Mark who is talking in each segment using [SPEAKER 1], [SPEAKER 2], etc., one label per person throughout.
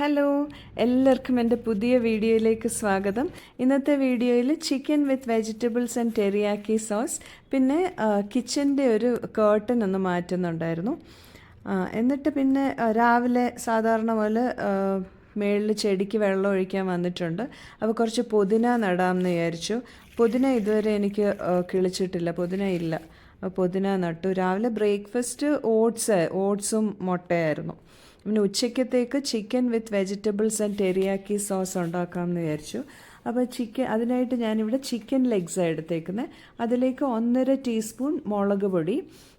[SPEAKER 1] Hello എല്ലാവർക്കും എന്റെ പുതിയ വീഡിയോയിലേക്ക് സ്വാഗതം. ഇന്നത്തെ വീഡിയോയിൽ chicken with vegetables and teriyaki sauce പിന്നെ കിച്ചന്റെ ഒരു കേർട്ടൻ ഒന്ന് മാറ്റുന്നുണ്ടായിരുന്നു. എന്നിട്ട് പിന്നെ രാവിലെ സാധാരണ പോലെ മേളിൽ ചെടിക്ക് വെള്ളം ഒഴിക്കാൻ വന്നിട്ടുണ്ട്. അപ്പോൾ കുറച്ച് പുതിന നടാമെന്ന് വിചാരിച്ചു. പുതിന ഇതുവരെ എനിക്ക് കിളിച്ചിട്ടില്ല. പുതിന ഇല്ല. പുതിന നട്ടു. രാവിലെ ബ്രേക്ക്ഫാസ്റ്റ് ഓട്സ് ഓട്സും മുട്ടയായിരുന്നു. പിന്നെ ഉച്ചയ്ക്കത്തേക്ക് chicken with vegetables and teriyaki sauce ഉണ്ടാക്കാമെന്ന് വിചാരിച്ചു. അപ്പോൾ ചിക്കൻ അതിനായിട്ട് ഞാനിവിടെ ചിക്കൻ ലെഗ്സാണ് എടുത്തേക്കുന്നത്. അതിലേക്ക് ഒന്നര ടീസ്പൂൺ മുളക് പൊടി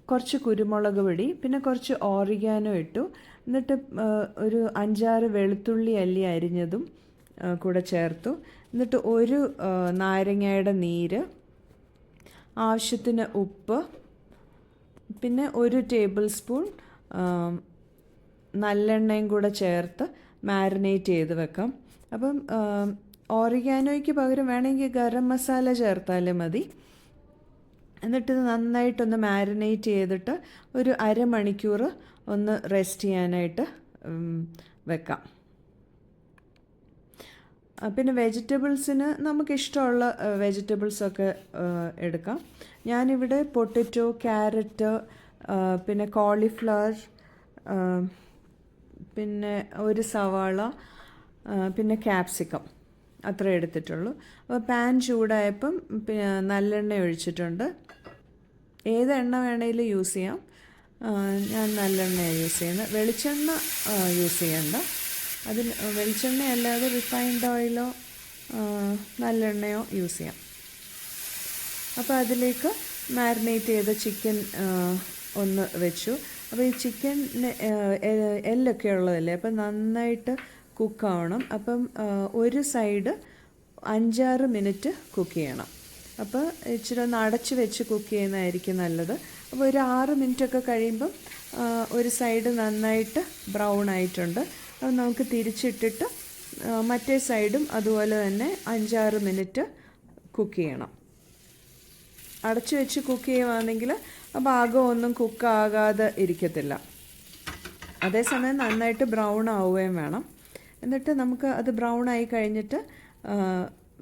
[SPEAKER 1] കുറച്ച് കുരുമുളക് പൊടി പിന്നെ കുറച്ച് ഓറിഗാനോ ഇട്ടു. എന്നിട്ട് ഒരു അഞ്ചാറ് വെളുത്തുള്ളി അല്ലി അരിഞ്ഞതും കൂടെ ചേർത്തു. എന്നിട്ട് ഒരു നാരങ്ങയുടെ നീര് ആവശ്യത്തിന് ഉപ്പ് പിന്നെ ഒരു ടേബിൾ സ്പൂൺ നല്ലെണ്ണയും കൂടെ ചേർത്ത് മാരിനേറ്റ് ചെയ്ത് വെക്കാം. അപ്പം ഓറിഗാനോയ്ക്ക് പകരം വേണമെങ്കിൽ ഗരം മസാല ചേർത്താലും മതി. എന്നിട്ട് ഇത് നന്നായിട്ടൊന്ന് മാരിനേറ്റ് ചെയ്തിട്ട് ഒരു അരമണിക്കൂർ ഒന്ന് റെസ്റ്റ് ചെയ്യാനായിട്ട് വെക്കാം. പിന്നെ വെജിറ്റബിൾസിന് നമുക്കിഷ്ടമുള്ള വെജിറ്റബിൾസൊക്കെ എടുക്കാം. ഞാനിവിടെ പൊട്ടറ്റോ ക്യാരറ്റ് പിന്നെ കോളിഫ്ലവർ പിന്നെ ഒരു സവാള പിന്നെ ക്യാപ്സിക്കം അത്ര എടുത്തിട്ടുള്ളൂ. അപ്പോൾ പാൻ ചൂടായപ്പം പിന്നെ നല്ലെണ്ണ ഒഴിച്ചിട്ടുണ്ട്. ഏത് എണ്ണ വേണേലും യൂസ് ചെയ്യാം. ഞാൻ നല്ലെണ്ണയാണ് യൂസ് ചെയ്യുന്നത്. വെളിച്ചെണ്ണ യൂസ് ചെയ്യണ്ട. അതിൽ വെളിച്ചെണ്ണ അല്ലാതെ റിഫൈൻഡ് ഓയിലോ നല്ലെണ്ണയോ യൂസ് ചെയ്യാം. അപ്പോൾ അതിലേക്ക് മാരിനേറ്റ് ചെയ്ത ചിക്കൻ ഒന്ന് വെച്ചു. അപ്പോൾ ഈ ചിക്കൻ എല്ലൊക്കെ ഉള്ളതല്ലേ? അപ്പം നന്നായിട്ട് കുക്കാവണം അപ്പം ഒരു സൈഡ് അഞ്ചാറ് മിനിറ്റ് കുക്ക് ചെയ്യണം. അപ്പോൾ ഇച്ചിരി ഒന്ന് അടച്ച് വെച്ച് കുക്ക് ചെയ്യുന്നതായിരിക്കും നല്ലത്. അപ്പോൾ ഒരു ആറ് മിനിറ്റൊക്കെ കഴിയുമ്പം ഒരു സൈഡ് നന്നായിട്ട് ബ്രൗൺ ആയിട്ടുണ്ട്. അപ്പോൾ നമുക്ക് തിരിച്ചിട്ടിട്ട് മറ്റേ സൈഡും അതുപോലെ തന്നെ അഞ്ചാറ് മിനിറ്റ് കുക്ക് ചെയ്യണം. അടച്ചു വെച്ച് കുക്ക് ചെയ്യുവാണെങ്കിൽ ആ ഭാഗമൊന്നും കുക്കാകാതെ ഇരിക്കത്തില്ല. അതേസമയം നന്നായിട്ട് ബ്രൗൺ ആവുകയും വേണം. എന്നിട്ട് നമുക്ക് അത് ബ്രൗൺ ആയി കഴിഞ്ഞിട്ട്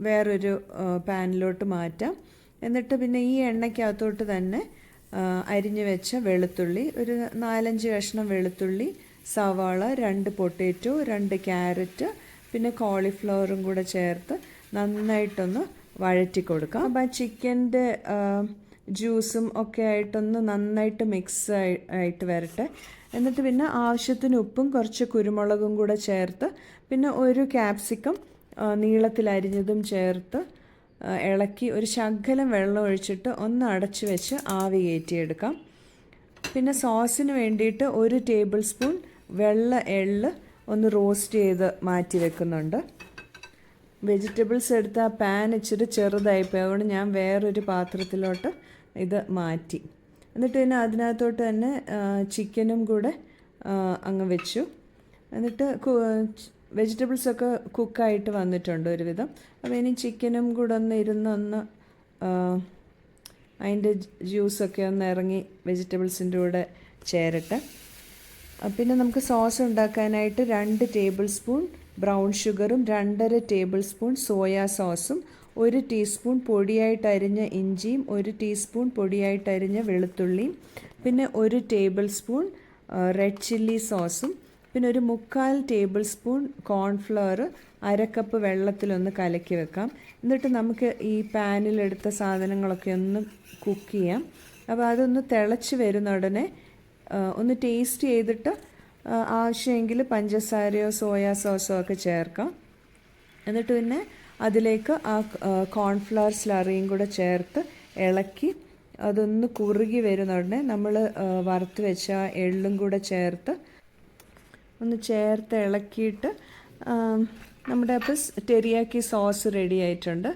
[SPEAKER 1] വേറൊരു പാനിലോട്ട് മാറ്റാം. എന്നിട്ട് പിന്നെ ഈ എണ്ണയ്ക്കകത്തോട്ട് തന്നെ അരിഞ്ഞു വെച്ച വെളുത്തുള്ളി ഒരു നാലഞ്ച് കഷ്ണം വെളുത്തുള്ളി സവാള രണ്ട് പൊട്ടേറ്റോ രണ്ട് ക്യാരറ്റ് പിന്നെ കോളിഫ്ലവറും കൂടെ ചേർത്ത് നന്നായിട്ടൊന്ന് വഴറ്റി കൊടുക്കാം. അപ്പം ആ ചിക്കന്റെ ജ്യൂസും ഒക്കെ ആയിട്ടൊന്ന് നന്നായിട്ട് മിക്സ് ആയിട്ട് വരട്ടെ. എന്നിട്ട് പിന്നെ ആവശ്യത്തിന് ഉപ്പും കുറച്ച് കുരുമുളകും കൂടെ ചേർത്ത് പിന്നെ ഒരു ക്യാപ്സിക്കം നീളത്തിലരിഞ്ഞതും ചേർത്ത് ഇളക്കി ഒരു ശകലം വെള്ളം ഒഴിച്ചിട്ട് ഒന്ന് അടച്ചു വെച്ച് ആവി കയറ്റിയെടുക്കാം. പിന്നെ സോസിന് വേണ്ടിയിട്ട് ഒരു ടേബിൾ സ്പൂൺ വെള്ള എള്ള് ഒന്ന് റോസ്റ്റ് ചെയ്ത് മാറ്റി വെക്കുന്നുണ്ട് വെജിറ്റബിൾസ് എടുത്ത ആ പാൻ ഇച്ചിരി ചെറുതായിപ്പോയി. അതുകൊണ്ട് ഞാൻ വേറൊരു പാത്രത്തിലോട്ട് ഇത് മാറ്റി. എന്നിട്ട് പിന്നെ അതിനകത്തോട്ട് തന്നെ ചിക്കനും കൂടെ അങ്ങ് വെച്ചു. എന്നിട്ട് വെജിറ്റബിൾസൊക്കെ കുക്കായിട്ട് വന്നിട്ടുണ്ട് ഒരുവിധം. അപ്പോൾ ഇനി ചിക്കനും കൂടെ ഒന്ന് ഇരുന്നൊന്ന് അതിന്റെ ജ്യൂസൊക്കെ ഒന്ന് ഇറങ്ങി വെജിറ്റബിൾസിന്റെ കൂടെ ചേരട്ടെ. പിന്നെ നമുക്ക് സോസ് ഉണ്ടാക്കാനായിട്ട് രണ്ട് ടേബിൾ സ്പൂൺ ബ്രൗൺ ഷുഗറും രണ്ടര ടേബിൾ സ്പൂൺ സോയാ സോസും ഒരു ടീസ്പൂൺ പൊടിയായിട്ട് അരിഞ്ഞ ഇഞ്ചിയും ഒരു ടീസ്പൂൺ പൊടിയായിട്ട് അരിഞ്ഞ വെളുത്തുള്ളിയും പിന്നെ ഒരു ടേബിൾ സ്പൂൺ റെഡ് ചില്ലി സോസും പിന്നെ ഒരു മുക്കാൽ ടേബിൾ സ്പൂൺ കോൺഫ്ലവർ അരക്കപ്പ് വെള്ളത്തിലൊന്ന് കലക്കി വെക്കാം. എന്നിട്ട് നമുക്ക് ഈ പാനിലെടുത്ത സാധനങ്ങളൊക്കെ ഒന്ന് കുക്ക് ചെയ്യാം. അപ്പോൾ അതൊന്ന് തിളച്ച് വരുന്ന ഉടനെ ഒന്ന് ടേസ്റ്റ് ചെയ്തിട്ട് ആവശ്യമെങ്കിൽ പഞ്ചസാരയോ സോയാ സോസോ ഒക്കെ ചേർക്കാം. എന്നിട്ട് പിന്നെ അതിലേക്ക് ആ കോൺഫ്ലവർ സ്ലറിയും കൂടെ ചേർത്ത് ഇളക്കി അതൊന്ന് കുറുകി വരുന്ന ഉടനെ നമ്മൾ വറുത്ത് വെച്ച എള്ളും കൂടെ ചേർത്ത് ഒന്ന് ചേർത്ത് ഇളക്കിയിട്ട് നമ്മുടെ അപ്പോൾ ടെരിയാക്കി സോസ് റെഡി ആയിട്ടുണ്ട്.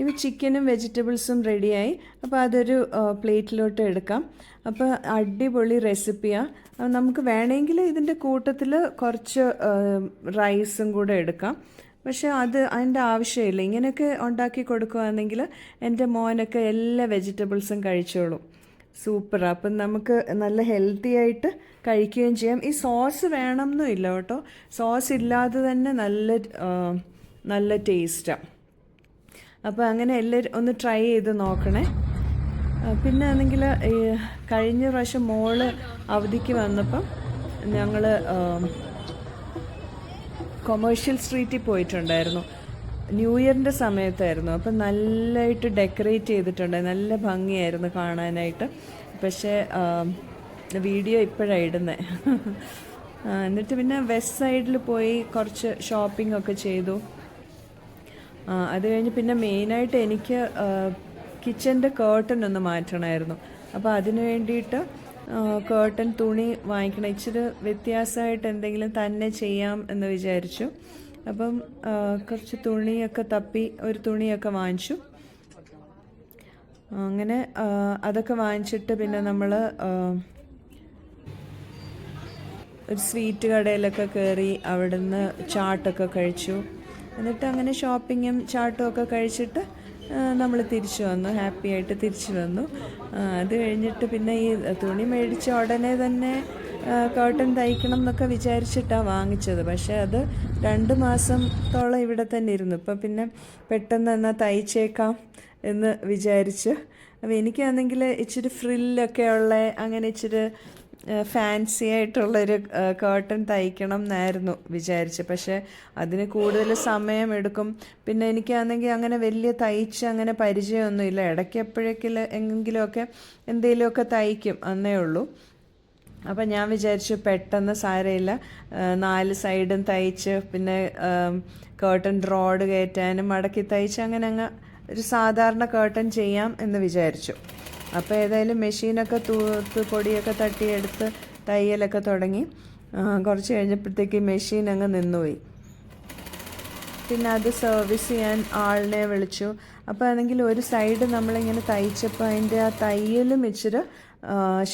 [SPEAKER 1] ഇനി ചിക്കനും വെജിറ്റബിൾസും റെഡിയായി അപ്പോൾ അതൊരു പ്ലേറ്റിലോട്ട് എടുക്കാം. അപ്പോൾ അടിപൊളി റെസിപ്പിയാണ് നമുക്ക് വേണമെങ്കിൽ ഇതിന്റെ കൂട്ടത്തിൽ കുറച്ച് റൈസും കൂടെ എടുക്കാം. പക്ഷേ അത് അതിന്റെ ആവശ്യമില്ല. ഇങ്ങനെയൊക്കെ ഉണ്ടാക്കി കൊടുക്കുകയാണെങ്കിൽ എന്റെ മോനൊക്കെ എല്ലാ വെജിറ്റബിൾസും കഴിച്ചോളും. സൂപ്പർ അപ്പം നമുക്ക് നല്ല ഹെൽത്തി ആയിട്ട് കഴിക്കുകയും ചെയ്യാം. ഈ സോസ് വേണമെന്നും ഇല്ല കേട്ടോ. സോസ് ഇല്ലാതെ തന്നെ നല്ല നല്ല ടേസ്റ്റാണ് അപ്പോൾ അങ്ങനെ എല്ലാവരും ഒന്ന് ട്രൈ ചെയ്ത് നോക്കണേ. പിന്നെ ആണെങ്കിൽ കഴിഞ്ഞ പ്രാവശ്യം മോൾ അവധിക്ക് വന്നപ്പം ഞങ്ങൾ കൊമേഴ്ഷ്യൽ സ്ട്രീറ്റിൽ പോയിട്ടുണ്ടായിരുന്നു. ന്യൂ ഇയറിന്റെ സമയത്തായിരുന്നു. അപ്പം നല്ലതായിട്ട് ഡെക്കറേറ്റ് ചെയ്തിട്ടുണ്ട്. നല്ല ഭംഗിയായിരുന്നു കാണാനായിട്ട്. പക്ഷേ വീഡിയോ ഇപ്പോഴാണ് ഇടുന്നത് എന്നിട്ട് പിന്നെ വെസ്റ്റ് സൈഡിൽ പോയി കുറച്ച് ഷോപ്പിംഗ് ഒക്കെ ചെയ്തു. അത് കഴിഞ്ഞ് പിന്നെ മെയിനായിട്ട് എനിക്ക് കിച്ചന്റെ കേർട്ടൻ ഒന്ന് മാറ്റണമായിരുന്നു അപ്പോൾ അതിന് വേണ്ടിയിട്ട് കേർട്ടൻ തുണി വാങ്ങിക്കണം. ഇച്ചിരി വ്യത്യാസമായിട്ട് എന്തെങ്കിലും തന്നെ ചെയ്യാം എന്ന് വിചാരിച്ചു. അപ്പം കുറച്ച് തുണിയൊക്കെ തപ്പി ഒരു തുണിയൊക്കെ വാങ്ങിച്ചു. അങ്ങനെ അതൊക്കെ വാങ്ങിച്ചിട്ട് പിന്നെ നമ്മൾ ഒരു സ്വീറ്റ് കടയിലൊക്കെ കയറി അവിടുന്ന് ചാട്ടൊക്കെ കഴിച്ചു. എന്നിട്ട് അങ്ങനെ ഷോപ്പിങ്ങും ചാട്ടും ഒക്കെ കഴിച്ചിട്ട് നമ്മൾ തിരിച്ചു വന്നു. ഹാപ്പി ആയിട്ട് തിരിച്ചു വന്നു. അത് കഴിഞ്ഞിട്ട് പിന്നെ ഈ തുണി മേടിച്ച ഉടനെ തന്നെ കോട്ടൺ തയ്ക്കണം എന്നൊക്കെ വിചാരിച്ചിട്ടാണ് വാങ്ങിച്ചത്. പക്ഷേ അത് രണ്ട് മാസത്തോളം ഇവിടെ തന്നെ ഇരുന്നു. ഇപ്പം പിന്നെ പെട്ടെന്ന് എന്നാൽ തയ്ച്ചേക്കാം എന്ന് വിചാരിച്ച്. അപ്പോൾ എനിക്കാണെങ്കിൽ ഇച്ചിരി ഫ്രില്ലൊക്കെ ഉള്ള അങ്ങനെ ഇച്ചിരി ഫാൻസി ആയിട്ടുള്ളൊരു കേട്ടൺ തയ്ക്കണം എന്നായിരുന്നു വിചാരിച്ചത്. പക്ഷേ അതിന് കൂടുതൽ സമയം എടുക്കും. പിന്നെ എനിക്കാണെങ്കിൽ അങ്ങനെ വലിയ തയ്ച്ച് അങ്ങനെ പരിചയമൊന്നുമില്ല. ഇടയ്ക്ക് എപ്പോഴെങ്കിലും എങ്കിലുമൊക്കെ എന്തെങ്കിലുമൊക്കെ തയ്ക്കും എന്നേ ഉള്ളൂ. അപ്പം ഞാൻ വിചാരിച്ചു പെട്ടെന്ന് സാരയില്ല നാല് സൈഡും തയ്ച്ച് പിന്നെ കേട്ടൺ റോഡ് കയറ്റാനും മടക്കി തയ്ച്ച് അങ്ങനെ അങ്ങ് ഒരു സാധാരണ കേട്ടൺ ചെയ്യാം എന്ന് വിചാരിച്ചു. അപ്പോൾ ഏതായാലും മെഷീനൊക്കെ തൂത്ത് പൊടിയൊക്കെ തട്ടിയെടുത്ത് തയ്യലൊക്കെ തുടങ്ങി. കുറച്ച് കഴിഞ്ഞപ്പോഴത്തേക്ക് മെഷീൻ അങ്ങ് നിന്നുപോയി. പിന്നെ അത് സർവീസ് ചെയ്യാൻ ആളിനെ വിളിച്ചു. അപ്പോൾ ആണെങ്കിൽ ഒരു സൈഡ് നമ്മളിങ്ങനെ തയ്ച്ചപ്പോൾ അതിന്റെ ആ തയ്യലും ഇച്ചിരി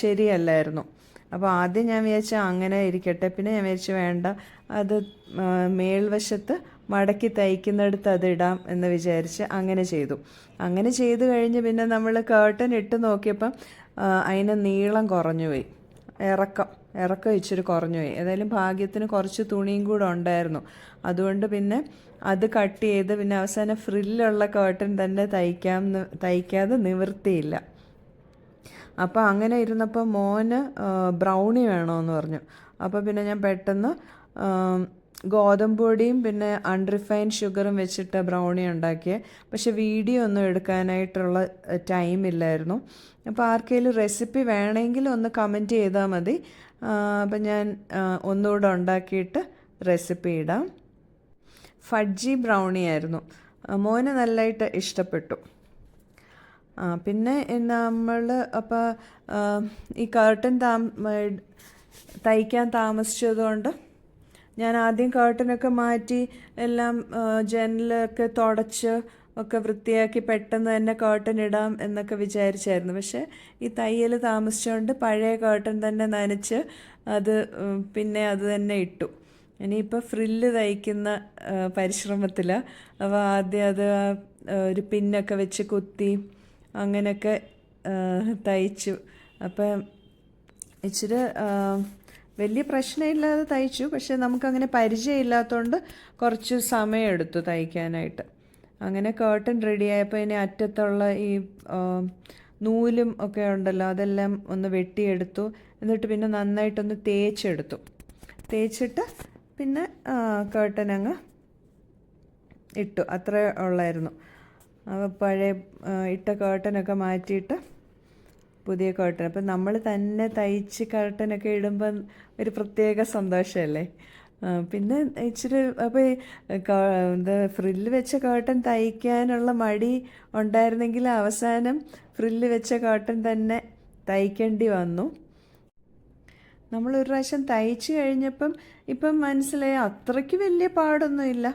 [SPEAKER 1] ശരിയല്ലായിരുന്നു. അപ്പോൾ ആദ്യം ഞാൻ വിചാരിച്ച അങ്ങനെ ഇരിക്കട്ടെ. പിന്നെ ഞാൻ വിചാരിച്ചു വേണ്ട. അത് മേൽവശത്ത് മടക്കി തയ്ക്കുന്നിടത്ത് അത് ഇടാം എന്ന് വിചാരിച്ച് അങ്ങനെ ചെയ്തു. അങ്ങനെ ചെയ്തു കഴിഞ്ഞ് പിന്നെ നമ്മൾ കേട്ടൻ ഇട്ട് നോക്കിയപ്പം അതിന് നീളം കുറഞ്ഞു പോയി. ഇറക്കം ഇറക്കം ഇച്ചിരി കുറഞ്ഞു പോയി. ഏതായാലും ഭാഗ്യത്തിന് കുറച്ച് തുണിയും കൂടെ ഉണ്ടായിരുന്നു. അതുകൊണ്ട് പിന്നെ അത് കട്ട് ചെയ്ത് പിന്നെ അവസാനം ഫ്രില്ലുള്ള കേട്ടൻ തന്നെ തയ്ക്കാം തയ്ക്കാതെ നിവൃത്തിയില്ല. അപ്പോൾ അങ്ങനെ ഇരുന്നപ്പോൾ മോന് ബ്രൗണി വേണമെന്ന് പറഞ്ഞു. അപ്പോൾ പിന്നെ ഞാൻ പെട്ടെന്ന് ആ, ഗോതമ്പ് പൊടിയും പിന്നെ അൺറിഫൈൻ ഷുഗറും വെച്ചിട്ട് ബ്രൗണി ഉണ്ടാക്കിയത് പക്ഷെ വീഡിയോ ഒന്നും എടുക്കാനായിട്ടുള്ള ടൈം ഇല്ലായിരുന്നു. അപ്പോൾ ആർക്കെങ്കിലും റെസിപ്പി വേണമെങ്കിൽ ഒന്ന് കമന്റ് ചെയ്താൽ മതി. അപ്പം ഞാൻ ഒന്നുകൂടെ ഉണ്ടാക്കിയിട്ട് റെസിപ്പി ഇടാം. ഫഡ്ജി ബ്രൗണി ആയിരുന്നു. മോനെ നല്ലതായിട്ട് ഇഷ്ടപ്പെട്ടു. പിന്നെ നമ്മൾ അപ്പോൾ ഈ കർട്ടൻ താ തയ്ക്കാൻ താമസിച്ചതുകൊണ്ട് ഞാൻ ആദ്യം കേട്ടനൊക്കെ മാറ്റി എല്ലാം ജനലൊക്കെ തുടച്ച് ഒക്കെ വൃത്തിയാക്കി പെട്ടെന്ന് തന്നെ കേട്ടൻ ഇടാം എന്നൊക്കെ വിചാരിച്ചായിരുന്നു. പക്ഷേ ഈ തയ്യൽ താമസിച്ചുകൊണ്ട് പഴയ കേട്ടൻ തന്നെ നനച്ച് അത് പിന്നെ അത് തന്നെ ഇട്ടു. ഇനിയിപ്പോൾ ഫ്രില്ല് തയ്ക്കുന്ന പരിശ്രമത്തിൽ അപ്പോൾ ആദ്യം അത് ഒരു പിന്നൊക്കെ വെച്ച് കുത്തി അങ്ങനെയൊക്കെ തയ്ച്ചു. അപ്പം ഇച്ചിരി വലിയ പ്രശ്നമില്ലാതെ തയ്ച്ചു പക്ഷെ നമുക്കങ്ങനെ പരിചയമില്ലാത്തതുകൊണ്ട് കുറച്ച് സമയമെടുത്തു തയ്ക്കാനായിട്ട്. അങ്ങനെ കേർട്ടൻ റെഡിയായപ്പോൾ ഇനി അറ്റത്തുള്ള ഈ നൂലും ഒക്കെ ഉണ്ടല്ലോ അതെല്ലാം ഒന്ന് വെട്ടിയെടുത്തു. എന്നിട്ട് പിന്നെ നന്നായിട്ടൊന്ന് തേച്ചെടുത്തു. തേച്ചിട്ട് പിന്നെ കേർട്ടൻ അങ്ങ് ഇട്ടു. അത്ര ഉള്ളായിരുന്നു. പഴയ ഇട്ട കേർട്ടനൊക്കെ മാറ്റിയിട്ട് പുതിയ കോട്ടൺ അപ്പം നമ്മൾ തന്നെ തയ്ച്ച് കർട്ടനൊക്കെ ഇടുമ്പം ഒരു പ്രത്യേക സന്തോഷമല്ലേ പിന്നെ ഇച്ചിരി അപ്പോൾ എന്താ ഫ്രില്ല് വെച്ച കോട്ടൺ തയ്ക്കാനുള്ള മടി ഉണ്ടായിരുന്നെങ്കിൽ അവസാനം ഫ്രില്ല് വെച്ച കോട്ടൺ തന്നെ തയ്ക്കേണ്ടി വന്നു. നമ്മൾ ഒരു പ്രാവശ്യം തയ്ച്ചു കഴിഞ്ഞപ്പം ഇപ്പം മനസ്സിലായി അത്രയ്ക്ക് വലിയ പാടൊന്നുമില്ല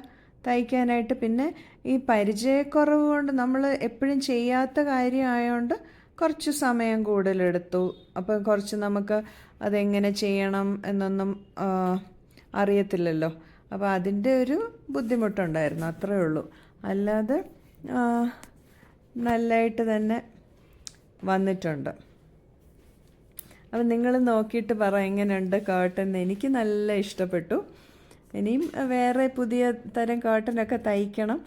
[SPEAKER 1] തയ്ക്കാനായിട്ട്. പിന്നെ ഈ പരിചയക്കുറവ് കൊണ്ട് നമ്മൾ എപ്പോഴും ചെയ്യാത്ത കാര്യമായതുകൊണ്ട് കുറച്ച് സമയം കൂടുതലെടുത്തു. അപ്പം കുറച്ച് നമുക്ക് അതെങ്ങനെ ചെയ്യണം എന്നൊന്നും അറിയത്തില്ലല്ലോ. അപ്പോൾ അതിന്റെ ഒരു ബുദ്ധിമുട്ടുണ്ടായിരുന്നു അത്രേ ഉള്ളൂ. അല്ലാതെ നല്ലതായിട്ട് തന്നെ വന്നിട്ടുണ്ട്. അപ്പം നിങ്ങൾ നോക്കിയിട്ട് പറ എങ്ങനെയുണ്ട് കേട്ടെന്ന്. എനിക്ക് നല്ല ഇഷ്ടപ്പെട്ടു. ഇനിയും വേറെ പുതിയ തരം കേട്ടനൊക്കെ തയ്ക്കണം.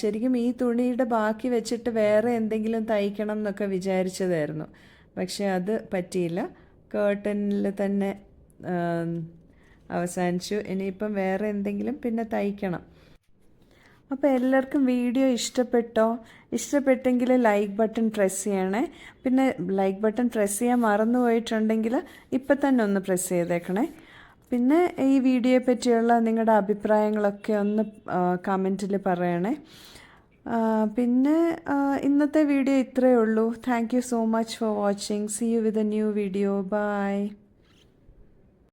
[SPEAKER 1] ശരിക്കും ഈ തുണിയുടെ ബാക്കി വെച്ചിട്ട് വേറെ എന്തെങ്കിലും തയ്ക്കണം എന്നൊക്കെ വിചാരിച്ചതായിരുന്നു. പക്ഷെ അത് പറ്റിയില്ല. കേട്ടനിൽ തന്നെ അവസാനിച്ചു. ഇനിയിപ്പം വേറെ എന്തെങ്കിലും പിന്നെ തയ്ക്കണം. അപ്പോൾ എല്ലാവർക്കും വീഡിയോ ഇഷ്ടപ്പെട്ടോ? ഇഷ്ടപ്പെട്ടെങ്കിൽ ലൈക്ക് ബട്ടൺ പ്രസ് ചെയ്യണേ. പിന്നെ ലൈക്ക് ബട്ടൺ പ്രസ് ചെയ്യാൻ മറന്നു പോയിട്ടുണ്ടെങ്കിൽ ഇപ്പം തന്നെ ഒന്ന് പ്രസ് ചെയ്തേക്കണേ. പിന്നെ ഈ വീഡിയോയെ പറ്റിയുള്ള നിങ്ങളുടെ അഭിപ്രായങ്ങളൊക്കെ ഒന്ന് കമന്റിൽ പറയണേ. പിന്നെ ഇന്നത്തെ വീഡിയോ ഇത്രയേ ഉള്ളൂ. Thank you so much for watching see you with a new video bye